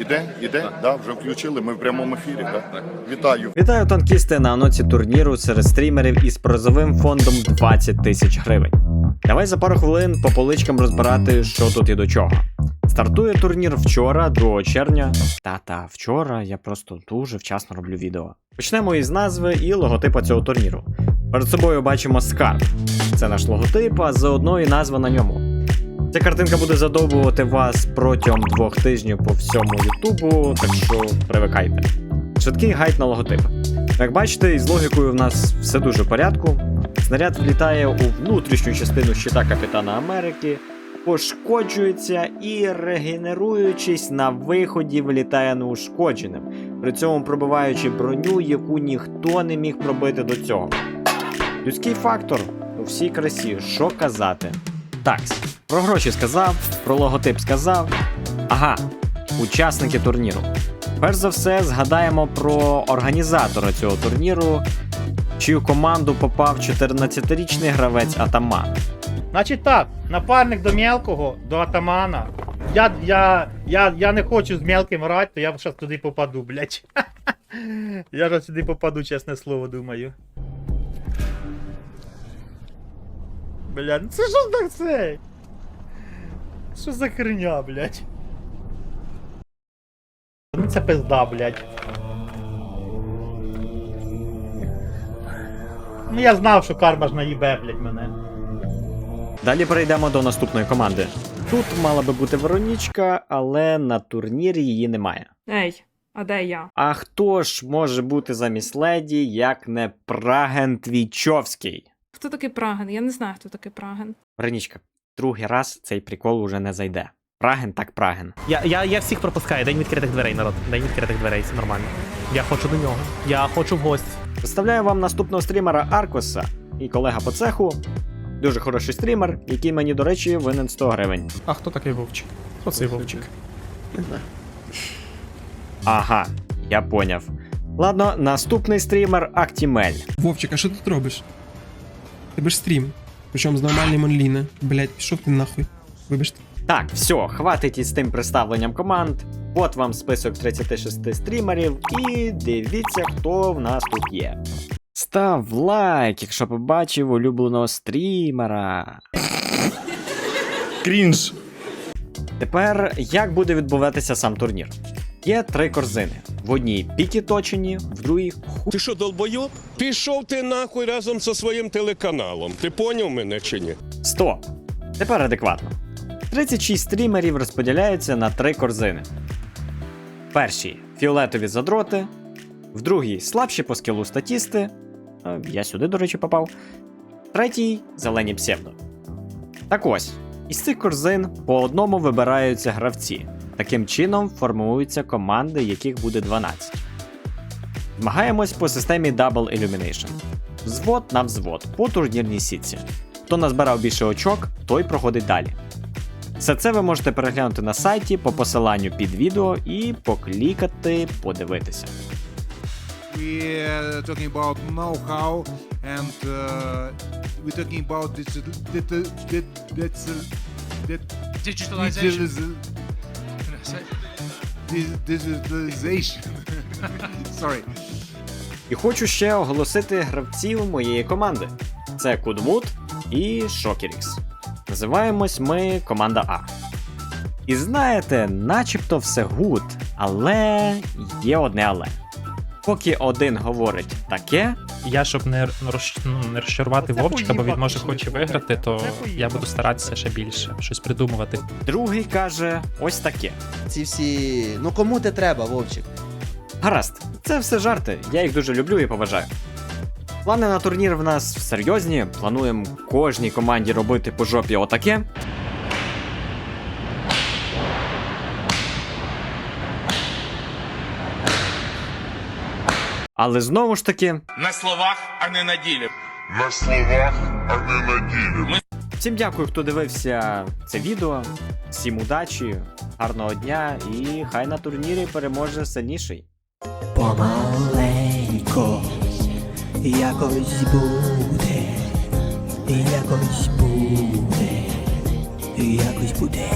Іде, іде, да, вже включили. Ми в прямому ефірі. Да? Вітаю. Вітаю танкісти на аноці турніру серед стрімерів із призовим фондом 20 тисяч гривень. Давай за пару хвилин по поличкам розбирати, що тут і до чого. Стартує турнір вчора, 2 червня. Та-та, вчора я просто дуже вчасно роблю відео. Почнемо із назви і логотипа цього турніру. Перед собою бачимо скарб. Це наш логотип, а заодно і назва на ньому. Ця картинка буде задовбувати вас протягом двох тижнів по всьому Ютубу, так що привикайте. Швидкий гайд на логотип. Як бачите, із логікою в нас все дуже в порядку. Снаряд влітає у внутрішню частину щита Капітана Америки, пошкоджується і, регенеруючись на виході, вилітає неушкодженим, при цьому пробиваючи броню, яку ніхто не міг пробити до цього. Людський фактор у всій красі, що казати. Такс, про гроші сказав, про логотип сказав. Ага, учасники турніру. Перш за все, згадаємо про організатора цього турніру, чию команду попав 14-річний гравець Атаман. Значить так, напарник до мелкого, до атамана. Я, я, я, я не хочу з мелким грати, то я зараз туди попаду, блядь. Я ж сюди попаду, чесне слово, думаю. Блядь, ну це що так це? Що за херня, блядь? Ну це пизда, блядь. Ну я знав, що карма ж наїбе, блядь, мене. Далі перейдемо до наступної команди. Тут мала би бути Веронічка, але на турнірі її немає. Ей, а де я? А хто ж може бути замість леді, як не Праген Твічовський? Хто такий Праген? Я не знаю, хто такий Праген. Веронічка, другий раз цей прикол уже не зайде. Праген так праген. Я, я, я всіх пропускаю, день відкритих дверей, народ. День відкритих дверей, це нормально. Я хочу до нього. Я хочу в гості. Представляю вам наступного стрімера Аркоса і колега по цеху. Дуже хороший стрімер, який мені, до речі, винен 100 гривень. А хто такий Вовчик? Хто цей Вовчик? Ага, я поняв. Ладно, наступний стрімер Актімель. Вовчик, а що ти тут робиш? Тебе ж стрім. Причому з нормальним онліна. Блять, пішов ти нахуй. Вибачте. Так, все, хватить із тим представленням команд. От вам список 36 стрімерів, і дивіться, хто в нас тут є. Став лайк, якщо побачив улюбленого стрімера. Крінж. Тепер як буде відбуватися сам турнір? Є три корзини. В одній піки точені, в другій ху... Ти що, долбойоб? Пішов ти нахуй разом зі своїм телеканалом. Ти поняв мене чи ні? Стоп! Тепер адекватно. 36 стрімерів розподіляються на три корзини. В першій фіолетові задроти, в другій слабші по скілу статісти. е, Я сюди, до речі, попав. В третій зелені псевдо. Так ось, із цих корзин по одному вибираються гравці. Таким чином формуються команди, яких буде 12. Змагаємось по системі Double Illumination. Взвод на взвод по турнірній сітці. Хто назбирав більше очок, той проходить далі. Все це ви можете переглянути на сайті по посиланню під відео і поклікати, подивитися. we're talking about know-how and uh, we're talking about digital, digital, digital, digitalization. Digitalization. Sorry. І хочу ще оголосити гравців моєї команди: це Кудмут і Шокерікс. Називаємось ми команда А. І знаєте, начебто все гуд, але є одне але. Поки один говорить таке, Я, щоб не, роз, ну, не розчарувати Оце Вовчика, бо він може що хоче виграти, то Це я буду старатися ще більше, щось придумувати. другий каже ось таке. Ці всі. Ну кому ти треба, Вовчик? Гаразд, це все жарти, я їх дуже люблю і поважаю. Плани на турнір в нас серйозні, плануємо кожній команді робити по жопі отаке. Але знову ж таки, На словах, а не на ділі. На словах, а не на ділі. всім дякую, хто дивився це відео. Всім удачі, гарного дня і хай на турнірі переможе сильніший. Помаленько, якось буде, якось буде, якось буде.